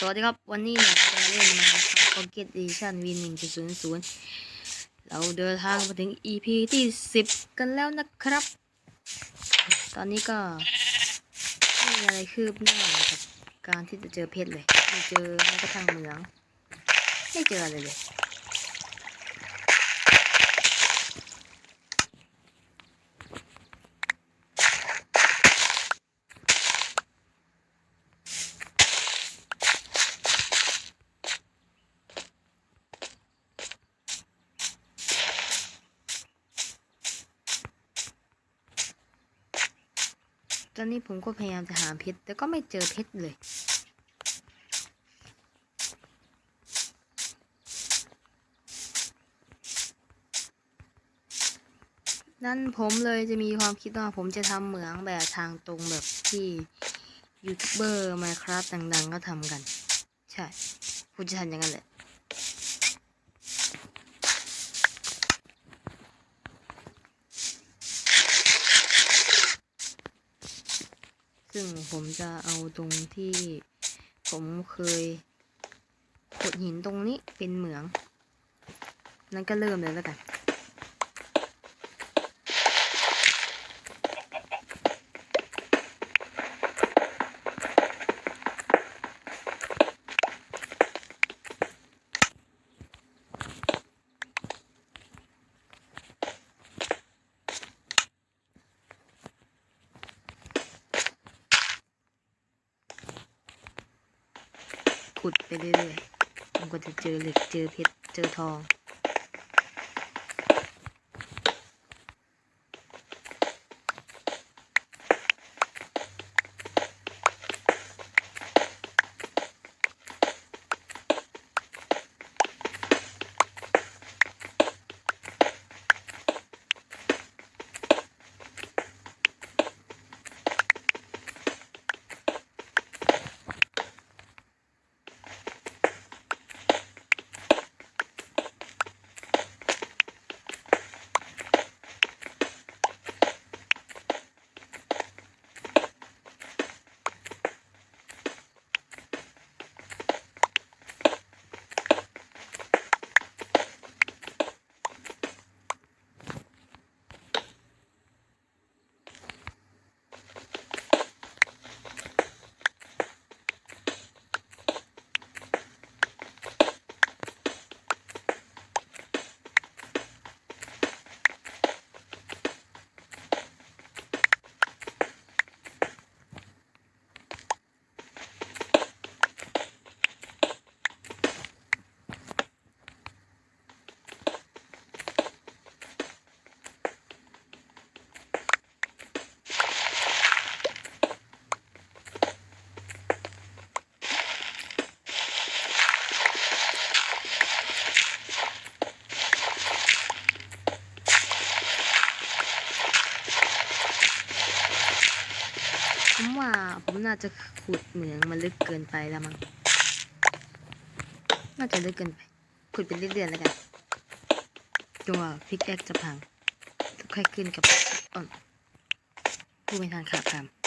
สวัสดีครับ วันนี้เนี่ยจะเล่นมาครับ Pocket Edition V 1.00เราเดินทางมาถึง EP ที่สิบกันแล้วนะครับ ตอนนี้ก็ไม่มีอะไรคืบหน้าเลยครับการที่จะเจอเพชรเลยไม่เจอแม้กระทั่งเหมือง ไม่เจออะไรเลย ตอนนี้ผมก็พยายามจะหาเพชรแต่ก็ไม่เจอเพชรเลยนั่นผมเลยจะมีความคิดว่าผมจะทำเหมืองแบบทางตรงแบบที่ยูทูบเบอร์ไมาครับดังๆ ก็ทำกัน ใช่ผมจะทำอย่างนั้นแหละ ซึ่งผมจะเอาตรงที่ผมเคยขุดหินตรงนี้เป็นเหมือง นั่นก็เริ่มเลยแล้วกัน ขุดไปเรื่อยๆมันก็จะเจอเหล็กเจอเพชรเจอทอง ผมว่าผมน่าจะขุดเหมืองมันลึกเกินไปแล้วมั้ง น่าจะลึกเกินไป ขุดไปเรื่อยๆแล้วกันจนกว่าพิกแอคจะพังค่อยขึ้นกับอ่อนผู้ไม่ทานขาดคำ